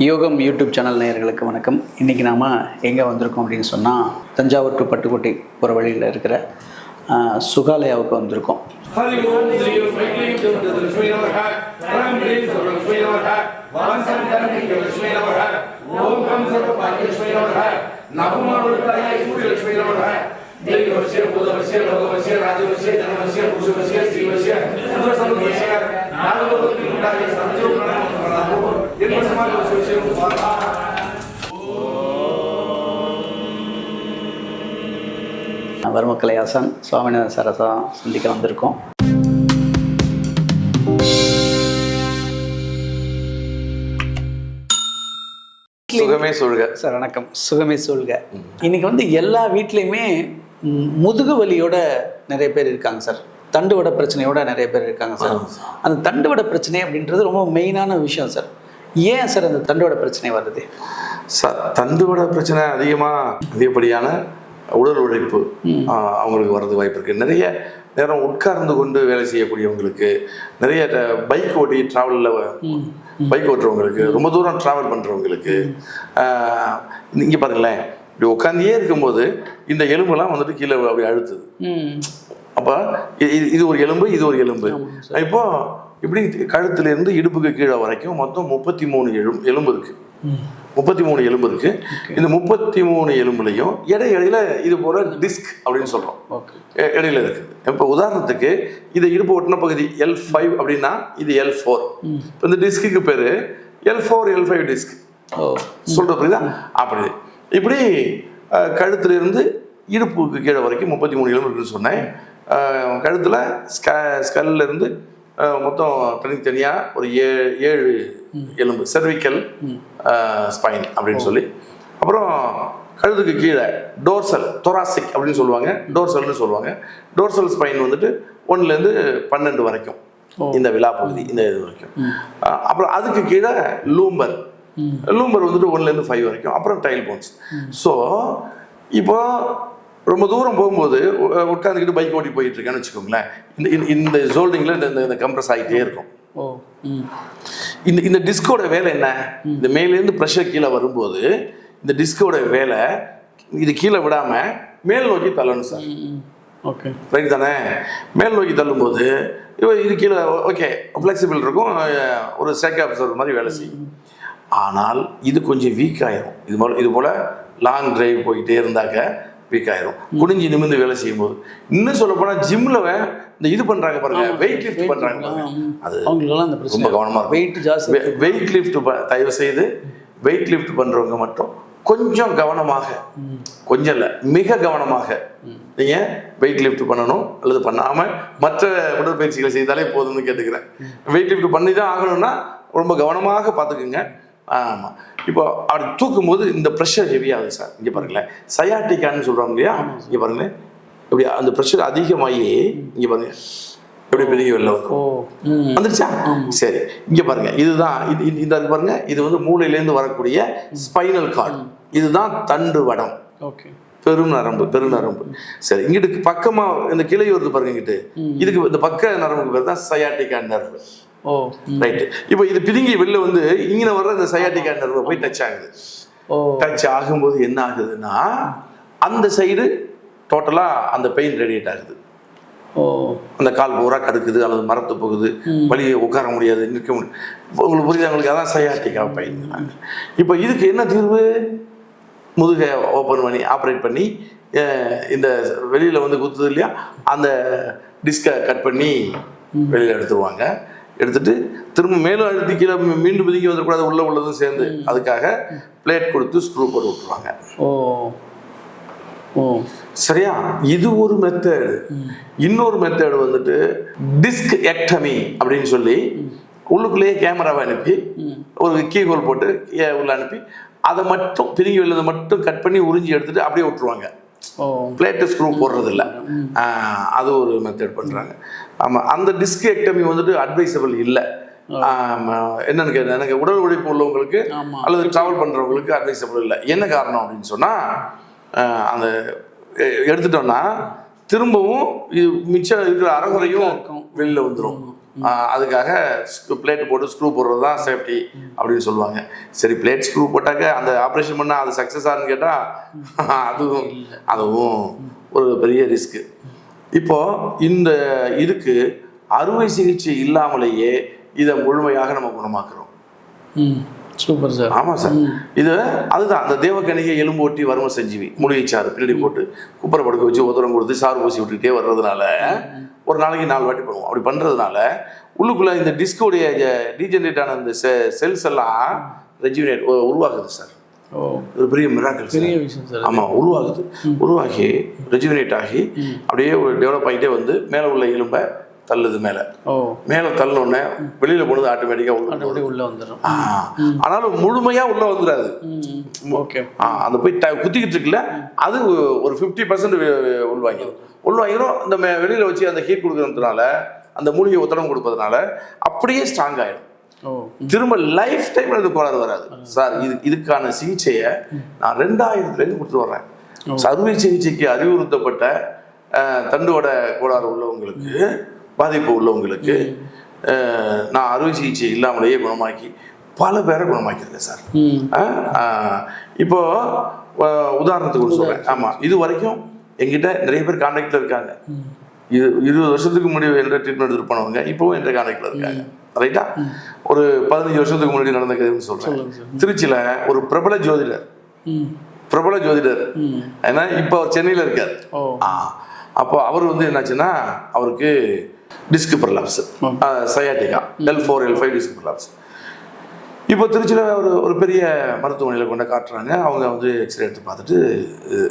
யோகம் YouTube channel நேயர்களுக்கு வணக்கம். இன்றைக்கி நாம் எங்கே வந்திருக்கோம் அப்படின்னு சொன்னால் தஞ்சாவூர் டு பட்டுக்கோட்டை போகிற வழியில் இருக்கிற சுகாலயாவுக்கு வந்திருக்கோம். ராஜவசிய வர்மக்கலை ஹசன். சுவாமிநாதன் சாரை சந்திக்க வந்திருக்கோம். சுகமே சொல்க சார் வணக்கம். சுகமே சொல்க இன்னைக்கு வந்து எல்லா வீட்லேயுமே முதுகு வலியோட நிறைய பேர் இருக்காங்க சார். தண்டுவட பிரச்சனையோட நிறைய பேர் இருக்காங்க சார். அந்த தண்டுவட பிரச்சனை அப்படின்றது ரொம்ப மெயினான விஷயம் சார். ஏன் சார் அந்த தண்டுவட பிரச்சனை வருது? ச- தண்டுவட பிரச்சனை அதிகமாக அதிகப்படியான உடல் உழைப்பு அவங்களுக்கு வர்றது வாய்ப்பு இருக்குது நிறைய நேரம் உட்கார்ந்து கொண்டு வேலை செய்யக்கூடியவங்களுக்கு நிறைய பைக் ஓட்டி ட்ராவலில் பைக் ஓட்டுறவங்களுக்கு ரொம்ப தூரம் ட்ராவல் பண்ணுறவங்களுக்கு இங்கே பாருங்களேன். இப்படி உட்காந்தே இருக்கும்போது இந்த எலும்பெல்லாம் வந்துட்டு கீழே அப்படி அழுத்துது. அப்போ இது ஒரு எலும்பு இது ஒரு எலும்பு. இப்போ இப்படி கழுத்துல இருந்து இடுப்புக்கு கீழே வரைக்கும் மொத்தம் முப்பத்தி மூணு எலும் எலும்பு இருக்கு முப்பத்தி மூணு எலும்பு இருக்கு இந்த முப்பத்தி மூணு எலும்புலையும் இடை இடையில இது போல டிஸ்க் அப்படின்னு சொல்றோம். இடையில இருக்குது இப்போ உதாரணத்துக்கு இது இடுப்பு ஒட்டின பகுதி எல் ஃபைவ் அப்படின்னா இது எல் ஃபோர் இப்போ இந்த டிஸ்க்கு பேரு L four L five disc. ஓ. சொல்றது புரியுதா? அப்படி. இப்படி கழுத்துல இருந்து இடுப்புக்கு கீழே வரைக்கும் முப்பத்தி மூணு எலும்பு இருக்குன்னு சொன்னேன் கழுத்துல ஸ்க ஸ்கல்ல இருந்து மொத்தம் தனித்தனியாக ஒரு ஏழு ஏழு எலும்பு செர்விக்கல் ஸ்பைன் அப்படின்னு சொல்லி. அப்புறம் கழுத்துக்கு கீழே டோர்சல் தொராசிக் அப்படின்னு சொல்லுவாங்க. டோர்சல்னு சொல்லுவாங்க. டோர்சல் ஸ்பைன் வந்துட்டு ஒன்றுலேருந்து பன்னெண்டு வரைக்கும் இந்த விழா பகுதி இந்த இது வரைக்கும். அப்புறம் அதுக்கு கீழே லூம்பர் லூம்பர் வந்துட்டு ஒன்லேருந்து ஃபைவ் வரைக்கும். அப்புறம் டைல் போன்ஸ் ஸோ இப்போ ரொம்ப தூரம் போகும்போது உட்காந்துக்கிட்டு பைக் ஓட்டி போயிட்டு இருக்கேன்னு வச்சுக்கோங்களேன். இந்த இந்த- இந்த ஜோல்டிங்கில் இந்த இந்த- கம்ப்ரஸ் ஆகிட்டே இருக்கும். ஓ ம். இந்த இந்த டிஸ்கோட வேலை என்ன? இந்த மேலேருந்து ப்ரெஷர் கீழே வரும்போது இந்த டிஸ்கோட வேலை இது கீழே விடாம மேல் நோக்கி தள்ளணும் சார். ஓகே. ரைட் தானே? மேல் நோக்கி தள்ளும்போது இது கீழே ஓகே ஃப்ளெக்சிபிள் இருக்கும் ஒரு சேக் அப்சர்வர் மாதிரி வேலை செய்யும். ஆனால் இது கொஞ்சம் வீக் ஆயிரும். இது போல இது போல் லாங் டிரைவ் போயிட்டே இருந்தாக்க வீக் ஆயிரும். குனிஞ்சு நிமிர்ந்து வேலை செய்யும்போது. இன்னும் சொல்ல போனால் ஜிம்மில் இந்த இது பண்ணுறாங்க பாருங்க வெயிட் லிஃப்ட் பண்ணுறாங்க பாருங்க. அது ரொம்ப இருக்கும் வெயிட் ஜாஸ்தி வெயிட் லிஃப்ட் தயவு செய்து வெயிட் லிஃப்ட் பண்றவங்க மட்டும் கொஞ்சம் கவனமாக கொஞ்சம் இல்லை மிக கவனமாக நீங்க வெயிட் லிஃப்ட் பண்ணணும் அல்லது பண்ணாம மற்ற உடற்பயிற்சிகளை செய்தாலே போதும்னு கேட்டுக்கிறேன். வெயிட் லிஃப்ட் பண்ணி தான் ஆகணும்னா ரொம்ப கவனமாக பார்த்துக்குங்க. ஆமா. இப்போ அப்படி தூக்கும் போது இந்த ப்ரெஷர் ஹெவி ஆகுது சார் இங்க பாருங்களேன். சயாட்டிக்கான்னு சொல்றாங்க இல்லையா? இங்க பாருங்களேன். இப்படி அந்த ப்ரெஷர் அதிகமாகி இங்க பாருங்க. எப்படி பெரிய வெளில வரும். வந்துருச்சா? சரி. இங்க பாருங்க. இதுதான் இது இந்த பாருங்க. இது வந்து மூளையிலேருந்து வரக்கூடிய ஸ்பைனல் கார்டு இதுதான் தண்டு வடம். ஓகே. பெருநரம்பு பெருநரம்பு சரி இங்கிட்டு பக்கமா இந்த கிளை வருது பாருங்க இங்கிட்டு. இதுக்கு இந்த பக்க நரம்புக்கு பேர் தான் சயாட்டிகா நர்வு ஓ. ரைட்டு இப்போ இது பிதுங்கி வெளில வந்து இங்கே வர்ற இந்த சயாட்டிகா நர்வை போய் டச் ஆகுது. ஓ. டச் ஆகும்போது என்ன ஆகுதுன்னா அந்த சைடு டோட்டலா அந்த பெயின் ரேடியேட் ஆகுது. ஓ. அந்த கால் பூரா கடுக்குது அல்லது மரத்து போகுது வழியை உட்கார முடியாது நிற்க முடியாது. உங்களுக்கு புரியுது? உங்களுக்கு அதான் சையாட்டிக்கா பயன்படுறாங்க இப்போ இதுக்கு என்ன தீர்வு? முதுகை ஓப்பன் பண்ணி ஆப்ரேட் பண்ணி இந்த வெளியில் வந்து குத்துது இல்லையா? அந்த டிஸ்கை கட் பண்ணி வெளியில் எடுத்துருவாங்க. எடுத்துட்டு திரும்ப மேலும் அழுத்தி கீழே மீண்டும் பிதுங்கி வந்துடக்கூடாது உள்ள உள்ளதும் சேர்ந்து அதுக்காக பிளேட் கொடுத்து ஸ்க்ரூ போட்டு விட்டுருவாங்க. ஓ. ஓ. சரியா? இது ஒரு மெத்தடு இன்னொரு மெத்தடு வந்துட்டு டிஸ்க் எக்டமி அப்படின்னு சொல்லி உள்ளுக்குள்ளேயே கேமராவை அனுப்பி ஒரு கீ ஹோல் போட்டு உள்ள அனுப்பி அதை மட்டும் பிரிங்கி வெளிலதை மட்டும் கட் பண்ணி உறிஞ்சி எடுத்துட்டு அப்படியே விட்டுருவாங்க. பிளேட்டு ஸ்க்ரூ போடுறது இல்ல ஆஹ் அது ஒரு மெத்தட் பண்றாங்க. ஆமா அந்த டிஸ்க் எக்டமி வந்துட்டு அட்வைசபிள் இல்லை. என்னன்னு கேட்டேன் எனக்கு உடல் உழைப்பு உள்ளவங்களுக்கு. அல்லது டிராவல் பண்றவங்களுக்கு அட்வைசபிள் இல்லை. என்ன காரணம் அப்படின்னு சொன்னா ஆஹ் அந்த எடுத்துட்டோம்னா திரும்பவும் மிச்சம் இருக்கிற அரைகுறையும் இருக்கும். வெளில வந்துடும் அதுக்காக பிளேட் போட்டு ஸ்க்ரூ போடுறது தான் சேஃப்டி அப்படின்னு சொல்லுவாங்க. சரி பிளேட் ஸ்க்ரூ போட்டாக்க அந்த ஆப்ரேஷன் பண்ணால் அது சக்ஸஸ் ஆகுன்னு கேட்டால் அதுவும் அதுவும் ஒரு பெரிய ரிஸ்க்கு இப்போ இந்த இதுக்கு அறுவை சிகிச்சை இல்லாமலேயே இதை முழுமையாக நம்ம குணமாக்குறோம். ம். சூப்பர் சார் ஆமாம் சார் இது அதுதான். அந்த தேவக்கணிகை எலும்பு ஒட்டி வறுமை செஞ்சுவி. மூலிகை சாறு பின்னாடி போட்டு குப்பரை படுக்க வச்சு உதரம் கொடுத்து சாறு பூசி விட்டுக்கிட்டே வர்றதுனால ஒரு நாளைக்கு நாலு வாட்டி பண்ணுவோம். அப்படி பண்ணுறதுனால உள்ளுக்குள்ளே இந்த டிஸ்கோடைய டீஜென்ரேட் ஆன இந்த செல்ஸ் எல்லாம் ரெஜினேட் உருவாகுது சார் ஒரு பெரிய மிராக்கல் பெரிய விஷயம் சார் ஆமாம் உருவாகுது. உருவாகி ரெஜினேட் ஆகி அப்படியே டெவலப் ஆகிட்டே வந்து மேலே உள்ள எலும்பை தள்ளுது மேலே. மேலே தள்ளினோடனே வெளியில் போனது ஆட்டோமேட்டிக்காக உள்ள உள்ள வந்துடும் ஆனாலும் முழுமையா உள்ள வந்துடாது ஓகே. ஆ, அந்த போய் ட- குத்திக்கிட்டு இருக்குல்ல அது ஒரு ஃபிஃப்டி பர்சன்ட் உள்வாங்கிடும் உள்வாங்கிடும் இந்த வெளியில வச்சு அந்த ஹீட் கொடுக்கறதுனால அந்த மூலிகை உத்தரவு கொடுப்பதனால அப்படியே ஸ்ட்ராங் ஆயிடும். ஓ. திரும்ப லைஃப் டைம்ல இது கோளாறு வராது. சார் இது இதுக்கான சிகிச்சையை நான் ரெண்டாயிரத்துலேருந்து கொடுத்து வர்றேன். அறுவை சிகிச்சைக்கு அறிவுறுத்தப்பட்ட தண்டுவட கோளாறு உள்ளவங்களுக்கு பாதிப்பு உள்ளவங்களுக்கு நான் அறுவை சிகிச்சை இல்லாமலேயே குணமாக்கி பல பேரை குணமாக்கியிருக்கேன் சார். இப்போ உதாரணத்துக்கு ஒன்று சொல்கிறேன் ஆமாம் இது வரைக்கும் எங்கிட்ட நிறைய பேர் கான்டாக்டில் இருக்காங்க. இது இருபது வருஷத்துக்கு முன்னாடி என்ற ட்ரீட்மெண்ட் எடுத்துட்டு போனவங்க இப்போவும் என்ற கான்டாக்டில் இருக்காங்க. ரைட்டா ஒரு பதினஞ்சு வருஷத்துக்கு முன்னாடி நடந்த கதைன்னு சொல்கிறேன் திருச்சியில் ஒரு பிரபல ஜோதிடர். பிரபல ஜோதிடர். ஏன்னா இப்போ அவர் சென்னையில் இருக்கார். அப்போ அவர் வந்து என்னாச்சுன்னா அவருக்கு disc prolapse sciatica L four L five disc prolapse இப்போ திருச்சியில் ஒரு ஒரு பெரிய மருத்துவமனையில் கொண்டு காட்டுறாங்க. அவங்க வந்து எக்ஸ்ரே எடுத்து பார்த்துட்டு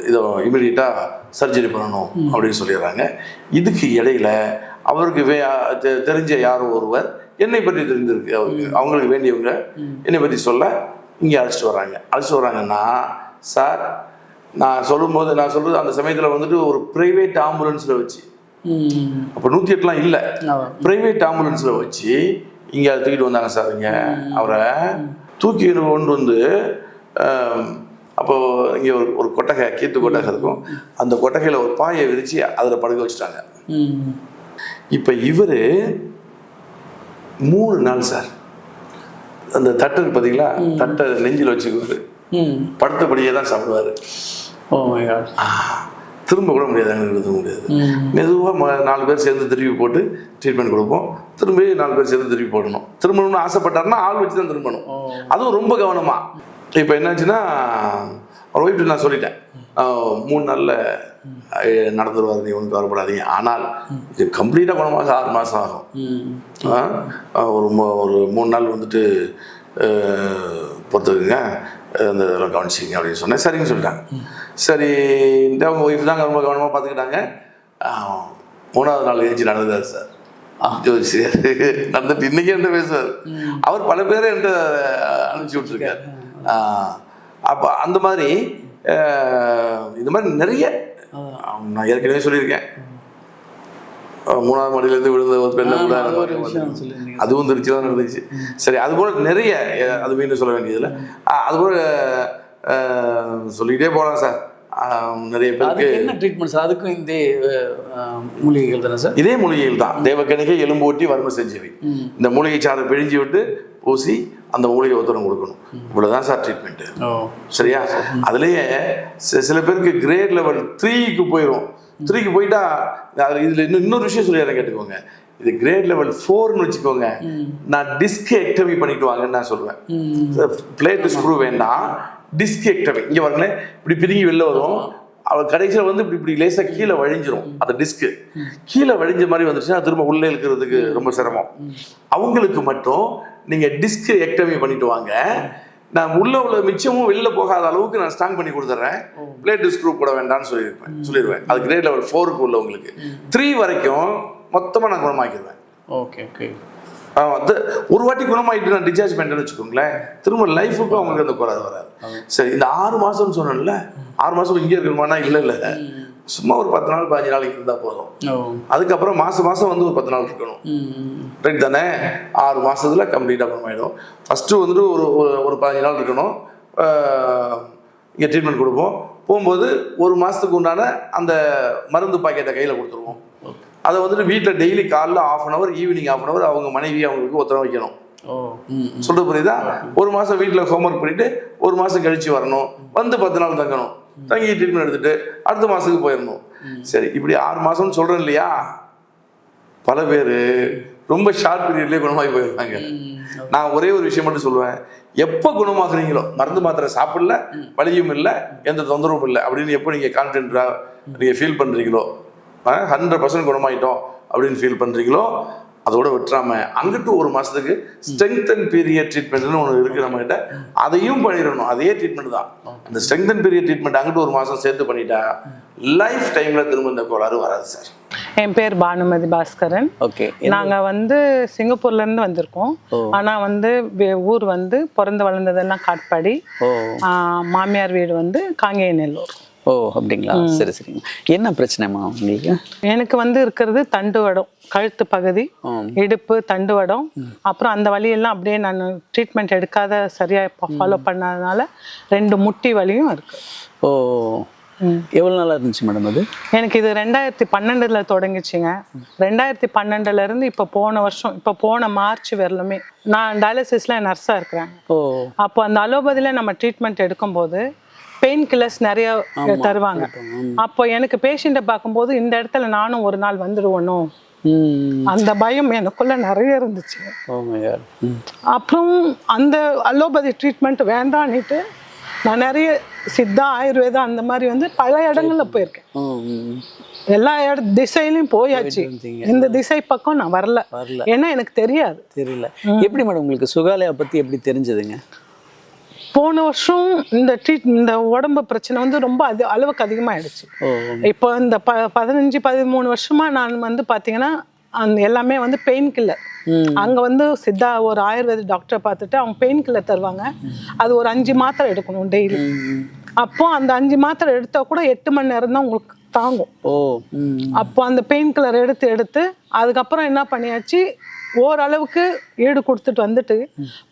இதை இமீடியட்டாக சர்ஜரி பண்ணணும் அப்படின்னு சொல்லிடுறாங்க. இதுக்கு இடையில அவருக்கு வே தெரிஞ்ச யாரோ ஒருவர் என்னை பற்றி தெரிஞ்சிருக்கு. அவருக்கு அவங்களுக்கு வேண்டியவங்க என்னை பற்றி சொல்ல இங்கே அழைச்சிட்டு வராங்க அழைச்சிட்டு வராங்கன்னா சார் நான் சொல்லும்போது நான் சொல்கிறது அந்த சமயத்தில் வந்துட்டு ஒரு ப்ரைவேட் ஆம்புலன்ஸில் வச்சு அப்போ நூற்றி எட்டுலாம் இல்லை பிரைவேட் ஆம்புலன்ஸில் வச்சு இங்கே தூக்கிட்டு வந்தாங்க சார் இங்கே. அவரை தூக்கி கொண்டு வந்து ஆம், அப்போ இங்கே ஒரு ஒரு கொட்டகை கீத்து கொட்டகை இருக்கும். அந்த கொட்டகையில் ஒரு பாயை விரித்து அதில் படுக்க வச்சுட்டாங்க. இப்போ இவர் மூணு நாள் சார் அந்த தட்டு இருக்கு பார்த்தீங்களா தட்டை நெஞ்சில் வச்சுக்குவார். படுத்தபடியே தான் சாப்பிடுவார். ஓ மை காட் திரும்ப கூட முடியாது நிறுத்த முடியாது. மெதுவாக நாலு பேர் சேர்ந்து திருப்பி போட்டு ட்ரீட்மெண்ட் கொடுப்போம். திரும்பி நாலு பேர் சேர்ந்து திருப்பி போடணும். திரும்பணும்னு ஆசைப்பட்டாருன்னா ஆள் வச்சு தான் திரும்பணும். அதுவும் ரொம்ப கவனமா. இப்போ என்னாச்சுன்னா அவர் ஒய்ஃப் நான் சொல்லிட்டேன். மூணு நாளில் நடந்துருவார் நீ ஒன்றும் கவலைப்படாதீங்க. ஆனால் இது கம்ப்ளீட்டாக குணமாக ஆறு மாதம் ஆகும். ஒரு ஒரு மூணு நாள் வந்துட்டு பொறுத்துக்குங்க. அந்த இதெல்லாம் கவனிச்சிங்க அப்படின்னு சொன்னேன். சரின்னு சொல்லிட்டாங்க. சரி அவங்க ஒய்ஃப் தாங்க ரொம்ப கவனமாக பார்த்துக்கிட்டாங்க. மூணாவது நாள் ஏஞ்சி நடந்தது சார். ஆ. ஜோதிஷர் நடந்துட்டு இன்னைக்கு என்ன பேசுவார். அவர் பல பேரை என்கிட்ட அனுப்பிச்சி விட்டுருக்காரு. ஆஹ் அப்போ அந்த மாதிரி இந்த மாதிரி நிறைய நான் ஏற்கனவே சொல்லியிருக்கேன். மூணாவது மாடியிலேருந்து விழுந்த ஒரு பெண்ணை கூட அதுவும் திருச்சி தான் நடந்துச்சு. சரி அது போல நிறைய அது மீண்டும் சொல்ல வேண்டியதில்லை. அஹ், அது போல அஹ், சொல்லிக்கிட்டே போகலாம் சார். நிறைய பேருக்கு என்ன ட்ரீட்மெண்ட் சார்? அதுக்கும் இந்த மூலிகைகள் தானே சார்? இதே மூலிகையில் தான். தேவக்கணிகை எலும்பு ஓட்டி வறுமை செஞ்சவை. இந்த மூலிகை சாறை பிழிஞ்சு விட்டு பூசி அந்த மூலிகை உத்தரம் கொடுக்கணும். இவ்வளவுதான் சார் ட்ரீட்மெண்ட்டு சரியா? அதுலயே சில பேருக்கு கிரேட் லெவல் த்ரீக்கு போயிடும் த்ரீக்கு போயிட்டா இதுல இன்னும் இன்னொரு விஷயம் சொல்லிடுறேன் கேட்டுக்கோங்க. இது கிரேட் லெவல் ஃபோர்னு வச்சுக்கோங்க. நான் டிஸ்க் எக்டமி பண்ணிட்டு வாங்கன்னு நான் சொல்லுவேன் பிளேட் ஸ்க்ரூ வேண்டாம். டிஸ்க் எக்டமி இங்க பாருங்களேன் இப்படி பிரிங்கி வெளில வரும். அவள் கடைசியில் வந்து இப்படி இப்படி லேசாக கீழே வழிஞ்சிரும் அந்த டிஸ்க்கு கீழே வழிஞ்ச மாதிரி வந்துச்சுன்னா திரும்ப உள்ளே இருக்கிறதுக்கு ரொம்ப சிரமம். அவங்களுக்கு மட்டும் நீங்கள் டிஸ்க் எக்டமி பண்ணிட்டு வாங்க. நான் உள்ள உள்ள மிச்சமும் வெளில போகாத அளவுக்கு நான் ஸ்ட்ராங் பண்ணி கொடுத்துட்றேன் பிளேட் ஸ்க்ரூ போட வேண்டாம்னு சொல்லியிருப்பேன். சொல்லிடுவேன் அது கிரேட் லெவல் ஃபோருக்கு உள்ளவங்களுக்கு த்ரீ வரைக்கும் மொத்தமாக நான் குணமாக்கிடுவேன். ஓகே ஓகே ஒரு வாட்டி குணமாயிட்டு நான் டிஸ்சார்ஜ் பண்ணிட்டேன்னு வச்சுக்கோங்களேன் திரும்ப லைஃபுக்கும் அவங்களுக்கு அந்த குறை வராது. சரி இந்த ஆறு மாசம்னு சொன்னேன்ல ஆறு மாசம் இங்கே இருக்கணுமானா இல்லை இல்லை சும்மா ஒரு பத்து நாள் பதினஞ்சு நாளைக்கு இருந்தால் போதும். அதுக்கப்புறம் மாசம் மாசம் வந்து ஒரு பத்து நாள் இருக்கணும். ரைட் தானே? ஆறு மாசத்துல கம்ப்ளீட்டாக குணமாயிடும். ஃபஸ்ட்டு வந்துட்டு ஒரு- ஒரு பதினஞ்சு நாள் இருக்கணும். இங்கே ட்ரீட்மெண்ட் கொடுப்போம். போகும்போது ஒரு மாதத்துக்கு உண்டான அந்த மருந்து பாக்கெட்டை கையில் கொடுத்துருவோம். அதை வந்துட்டு வீட்டில் டெய்லி காலைல half an hour evening half an hour அவங்க மனைவி அவங்களுக்கு ஒத்தரம் வைக்கணும். சொல்றது புரியுதா? ஒரு மாசம் வீட்டில் ஹோம்ஒர்க் பண்ணிட்டு ஒரு மாசம் கழிச்சு வரணும். வந்து பத்து நாள் தங்கணும். தங்கி ட்ரீட்மெண்ட் எடுத்துட்டு அடுத்த மாசத்துக்கு போயிடணும். சரி இப்படி ஆறு மாசம்னு சொல்றேன் இல்லையா? பல பேர் ரொம்ப ஷார்ட் பீரியட்லேயே குணமாகி போயிருக்காங்க. நான் ஒரே ஒரு விஷயம் மட்டும் சொல்லுவேன். எப்போ குணமாக்குறீங்களோ மருந்து மாத்திரை சாப்பிடல வலியும் இல்லை எந்த தொந்தரவும் இல்லை அப்படின்னு எப்போ நீங்கள் கான்ஃபிடென்ட்டாக நீங்கள் ஃபீல் பண்ணுறீங்களோ ஹண்ட்ரட் பர்சன்ட் குணமாயிட்டோம் அப்படின்னு ஃபீல் பண்ணுறீங்களோ அதோட விட்டுறாம அங்கிட்டு ஒரு மாசத்துக்கு ஸ்ட்ரென்த் அண்ட் பீரியட் ட்ரீட்மெண்ட்னு ஒன்று இருக்கு நம்ம கிட்ட அதையும் பண்ணிடணும். அதே ட்ரீட்மெண்ட் தான். அந்த ஸ்ட்ரென்த் அண்ட் பீரியட் ட்ரீட்மெண்ட் அங்கிட்டு ஒரு மாசம் சேர்த்து பண்ணிட்டா லைஃப் டைம்ல திரும்ப இந்த கோளாறு வராது சார். என் பேர் பானுமதி பாஸ்கரன். ஓகே நாங்க வந்து சிங்கப்பூர்ல இருந்து வந்திருக்கோம் ஆனா வந்து ஊர் வந்து பிறந்து வளர்ந்ததெல்லாம் காட்பாடி. மாமியார் வீடு வந்து காங்கேயநல்லூர் ஓ அப்படிங்களா? சரி சரிங்க. என்ன பிரச்சனைம்மா உங்களுக்கு? எனக்கு வந்து இருக்கிறது தண்டுவடம் கழுத்து பகுதி. இடுப்பு தண்டுவடம் அப்புறம் அந்த வலியெல்லாம் அப்படியே நான் ட்ரீட்மெண்ட் எடுக்காத சரியா ஃபாலோ பண்ணாதனால ரெண்டு முட்டி வலியும் இருக்கு. ஓ. எவ்வளோ நாளாக இருந்துச்சு மேடம் அது? எனக்கு இது ரெண்டாயிரத்தி பன்னெண்டுல தொடங்கிச்சுங்க. ரெண்டாயிரத்தி பன்னெண்டுல இருந்து இப்போ போன வருஷம் இப்போ போன மார்ச் வரலுமே நான் டயாலிசிஸ்ல நர்ஸா இருக்கிறேன். ஓ. அப்போ அந்த அலோபதியில் நம்ம ட்ரீட்மெண்ட் எடுக்கும்போது பெயின் கில்லர்ஸ் நிறைய தருவாங்க. அப்போ எனக்கு பேஷண்ட்டை பார்க்கும்போது இந்த இடத்துல நானும் ஒரு நாள் வந்துடுவனோ அந்த பயம் எனக்குள்ள நிறைய இருந்துச்சு. ம். அப்புறம் அந்த அலோபதி ட்ரீட்மெண்ட் வேண்டான்னுட்டு நான் நிறைய சித்தா ஆயுர்வேதா அந்த மாதிரி வந்து பல இடங்கள்ல போயிருக்கேன். எல்லா இட திசையிலையும் போயாச்சு. இந்த திசை பக்கம் நான் வரல. வரல. ஏன்னா எனக்கு தெரியாது. தெரியல. எப்படி மேடம் உங்களுக்கு சுகாலயா பற்றி எப்படி தெரிஞ்சதுங்க? போன வருஷம் இந்த ட்ரீட் இந்த உடம்பு பிரச்சனை வந்து ரொம்ப அது அளவுக்கு அதிகமாயிடுச்சு. ஓ. இப்போ இந்த ப பதினஞ்சு பதிமூணு வருஷமா நான் வந்து பார்த்தீங்கன்னா அந்த எல்லாமே வந்து பெயின் கில்லர். அங்க வந்து சித்தா ஒரு ஆயுர்வேத டாக்டரை பார்த்துட்டு அவங்க பெயின் கில்லர் தருவாங்க. அது ஒரு அஞ்சு மாத்திரை எடுக்கணும் டெய்லி. அப்போ அந்த அஞ்சு மாத்திரை எடுத்தா கூட எட்டு மணி நேரம் தான் உங்களுக்கு தாங்கும். அப்போ அந்த பெயின் கில்லர் எடுத்து எடுத்து அதுக்கப்புறம் என்ன பண்ணியாச்சு? ஓரளவுக்கு ஈடு கொடுத்துட்டு வந்துட்டு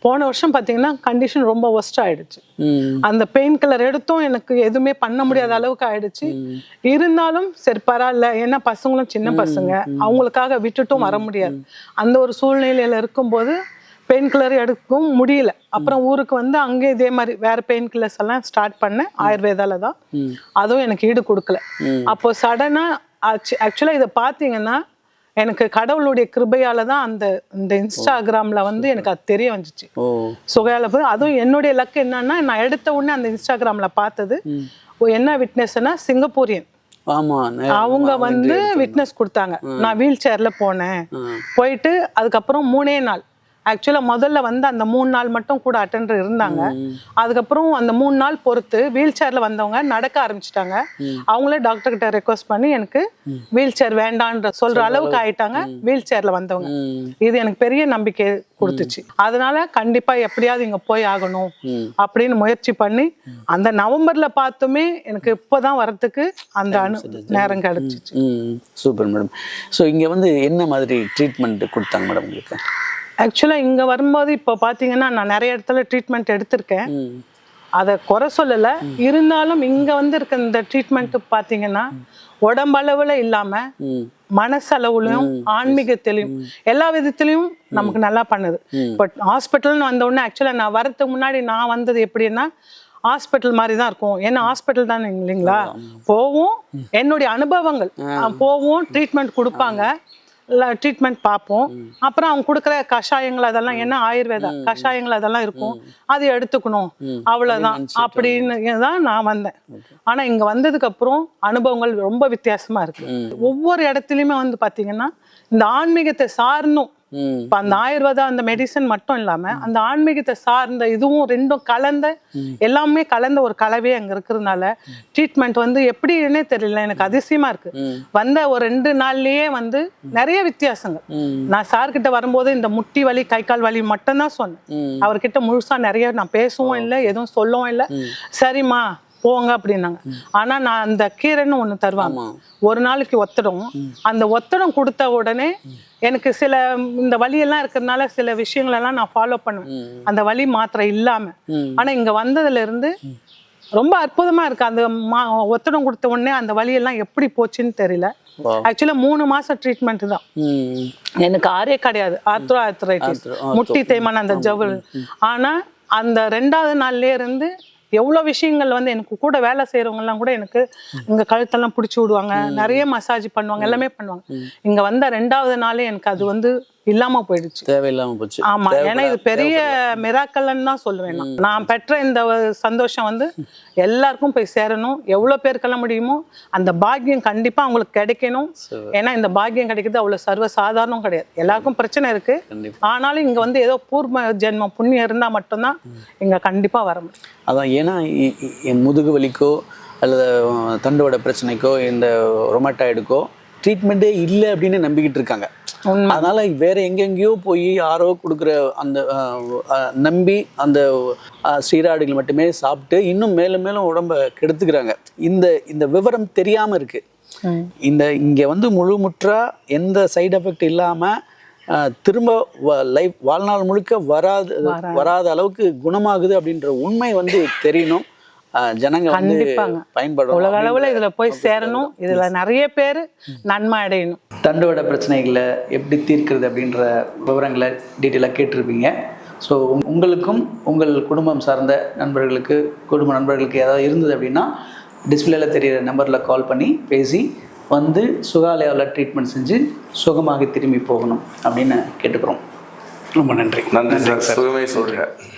போன வருஷம் பார்த்தீங்கன்னா கண்டிஷன் ரொம்ப ஒஸ்ட் ஆயிடுச்சு. அந்த பெயின் கில்லர் எடுத்தும் எனக்கு எதுவுமே பண்ண முடியாத அளவுக்கு ஆயிடுச்சு. இருந்தாலும் சரி பரவாயில்ல. ஏன்னா பசங்களும் சின்ன பசங்க. அவங்களுக்காக விட்டுட்டும் வர முடியாது. அந்த ஒரு சூழ்நிலையில இருக்கும்போது பெயின் கில்லர் எடுக்கவும் முடியல. அப்புறம் ஊருக்கு வந்து அங்கே இதே மாதிரி வேற பெயின் கில்லர்ஸ் எல்லாம் ஸ்டார்ட் பண்ணேன். ஆயுர்வேதால தான். அதுவும் எனக்கு ஈடு கொடுக்கல. அப்போ சடனா ஆக்சுவலா இதை பார்த்தீங்கன்னா எனக்கு கடவுளுடைய கிருபையால தான் அந்த இந்த இன்ஸ்டாகிராம்ல வந்து எனக்கு அது தெரிய வந்துச்சு. ஓ சுகாலபு அதுவும் என்னுடைய லக் என்னன்னா நான் எடுத்த உடனே அந்த இன்ஸ்டாகிராம்ல பார்த்தது என்ன விட்னஸ்னா சிங்கப்பூரியன். அவங்க வந்து விட்னஸ் கொடுத்தாங்க. நான் வீல் சேர்ல போனேன் போயிட்டு அதுக்கப்புறம் மூணே நாள் ஆக்சுவலாக முதல்ல வந்து அந்த மூணு நாள் மட்டும் கூட அட்டெண்டர் இருந்தாங்க. அதுக்கப்புறம் அந்த மூணு நாள் பொறுத்து வீல் சேர்ல வந்தவங்க நடக்க ஆரம்பிச்சிட்டாங்க. அவங்களே டாக்டர் கிட்ட ரெக்வஸ்ட் பண்ணி எனக்கு வீல் சேர் வேண்டான்ற சொல்ற அளவுக்கு ஆயிட்டாங்க. வீல் சேர்ல வந்தவங்க. இது எனக்கு பெரிய நம்பிக்கை கொடுத்துச்சு. அதனால கண்டிப்பா எப்படியாவது இங்க போய் ஆகணும் அப்படின்னு முயற்சி பண்ணி அந்த நவம்பர்ல பார்த்துமே எனக்கு இப்போதான் வர்றதுக்கு அந்த அணு நேரம் கிடைச்சிச்சு. Super madam. ஸோ இங்கே வந்து என்ன மாதிரி ட்ரீட்மெண்ட் கொடுத்தாங்க மேடம் உங்களுக்கு? ஆக்சுவலா இங்க வரும்போது இப்போ பாத்தீங்கன்னா நான் நிறைய இடத்துல ட்ரீட்மெண்ட் எடுத்திருக்கேன். அதை குறை சொல்லல. இருந்தாலும் இங்க வந்து இருக்க இந்த ட்ரீட்மெண்ட் பாத்தீங்கன்னா உடம்பளவுல இல்லாம ம். மனசளவுலையும் ஆன்மீகத்திலையும் எல்லா விதத்திலையும் நமக்கு நல்லா பண்ணுது. பட் ஹாஸ்பிட்டல்னு வந்த உடனே ஆக்சுவலாக நான் வரதுக்கு முன்னாடி நான் வந்தது எப்படின்னா ஹாஸ்பிட்டல் மாதிரி தான் இருக்கும். ஏன்னா ஹாஸ்பிட்டல் தானே இல்லைங்களா? போவோம். என்னுடைய அனுபவங்கள். போவோம் ட்ரீட்மெண்ட் கொடுப்பாங்க. ட்ரீட்மெண்ட் பார்ப்போம். அப்புறம் அவங்க கொடுக்குற கஷாயங்கள் அதெல்லாம் என்ன ஆயுர்வேதா கஷாயங்கள் அதெல்லாம் இருக்கும் அது எடுத்துக்கணும். அவ்வளவுதான். அப்படின்னு தான் நான் வந்தேன். ஆனா இங்க வந்ததுக்கு அப்புறம் அனுபவங்கள் ரொம்ப வித்தியாசமா இருக்கு. ஒவ்வொரு இடத்துலயுமே வந்து பாத்தீங்கன்னா இந்த ஆன்மீகத்தை சார்ந்தும் இப்ப அந்த ஆயுர்வேதா அந்த மெடிசன் மட்டும் இல்லாம அந்த ஆன்மீகத்தை சார்ந்த இதுவும் ரெண்டும் கலந்த எல்லாமே கலந்த ஒரு கலவையே அங்க இருக்கிறதுனால ட்ரீட்மெண்ட் வந்து எப்படின்னே தெரியல. எனக்கு அதிசயமா இருக்கு. வந்த ஒரு ரெண்டு நாள்லயே வந்து நிறைய வித்தியாசங்கள். நான் சார் கிட்ட வரும்போது இந்த முட்டி வலி கை கால் வலி மட்டும்தான் சொன்னேன். அவர்கிட்ட முழுசா நிறைய நான் பேசவும் இல்லை எதுவும் சொல்லவும் இல்லை. சரிம்மா போங்க அப்படின்னாங்க. ஆனா நான் அந்த கீரைன்னு ஒண்ணு தருவாங்க. ஒரு நாளைக்கு ஒத்தடம். அந்த ஒத்தடம் கொடுத்த உடனே எனக்கு சில இந்த வலியெல்லாம் இருக்கிறதுனால சில விஷயங்கள் எல்லாம் நான் ஃபாலோ பண்ணுவேன். அந்த வலி மாத்திரை இல்லாம. ஆனா இங்க வந்ததுல இருந்து ரொம்ப அற்புதமா இருக்கு. அந்த மா ஒத்தடம் கொடுத்த உடனே அந்த வலியெல்லாம் எப்படி போச்சுன்னு தெரியல. ஆக்சுவலா மூணு மாசம் ட்ரீட்மெண்ட் தான். எனக்கு ஆரே கிடையாது. ஆர்த்ரோ ஆர்த்ரைட்டிஸ் முட்டி தேய்மான அந்த ஜவுள் ஆனா அந்த ரெண்டாவது நாள்லயே இருந்து எவ்வளோ விஷயங்கள் வந்து எனக்கு கூட வேலை செய்யறவங்க எல்லாம் கூட எனக்கு இங்க கழுத்தெல்லாம் பிடிச்சி விடுவாங்க. நிறைய மசாஜ் பண்ணுவாங்க. எல்லாமே பண்ணுவாங்க. இங்க வந்த ரெண்டாவது நாளே எனக்கு அது வந்து இல்லாம போயிடுச்சு. தேவையில்லாம போச்சு. ஆமா ஏன்னா இது பெரிய மிராக்கல்னு தான் சொல்லுவேன் நான். நான் பெற்ற இந்த சந்தோஷம் வந்து எல்லாருக்கும் போய் சேரணும். எவ்வளவு பேருக்கெல்லாம் முடியுமோ அந்த பாக்கியம் கண்டிப்பா அவங்களுக்கு கிடைக்கணும். ஏன்னா இந்த பாக்கியம் கிடைக்கிறது அவ்வளவு சர்வ சாதாரணம் கிடையாது. எல்லாருக்கும் பிரச்சனை இருக்கு. ஆனாலும் இங்க வந்து ஏதோ பூர்வ ஜென்மம் புண்ணியம் இருந்தா மட்டும்தான் இங்க கண்டிப்பா வர முடியும். அதான் ஏன்னா என் முதுகு வலிக்கோ அல்லது அஹ், தண்டுவட பிரச்சனைக்கோ இந்த ரொமட்டாய்டுக்கோ ட்ரீட்மெண்ட்டே இல்லை அப்படின்னு நம்பிக்கிட்டு இருக்காங்க. அதனால வேற எங்கெங்கேயோ போய் யாரோ கொடுக்குற அந்த நம்பி அந்த ஸ்டீராய்டுகள் மட்டுமே சாப்பிட்டு இன்னும் மேலும் மேலும் உடம்ப கெடுத்துக்கிறாங்க. இந்த இந்த விவரம் தெரியாம இருக்கு. இந்த இங்க வந்து முழுமுற்றா எந்த சைடு எஃபெக்ட் இல்லாம திரும்ப லைஃப் வாழ்நாள் முழுக்க வராது வராத. அளவுக்கு குணமாகுது அப்படின்ற உண்மை வந்து அஹ், ஜனங்க வந்து கண்டிப்பாங்க. பயன்படும் உலக அளவுல இதுல போய் சேரணும். இதுல நிறைய பேர் நன்மை அடையணும். தண்டுவட பிரச்சனைகளை எப்படி தீர்க்கிறது அப்படின்ற விவரங்களை டீட்டெயிலாக கேட்டிருப்பீங்க. ஸோ உங்களுக்கும் உங்கள் குடும்பம் சார்ந்த நண்பர்களுக்கு குடும்ப நண்பர்களுக்கு ஏதாவது இருந்தது அப்படின்னா டிஸ்பிளேல தெரியிற நம்பரில் கால் பண்ணி பேசி வந்து சுகாலயாவில் ட்ரீட்மெண்ட் செஞ்சு சுகமாகி திரும்பி போகணும் அப்படின்னு கேட்டுக்கிறோம். ரொம்ப நன்றி. நன்றி சார். சுகமே சொல்கிறேன்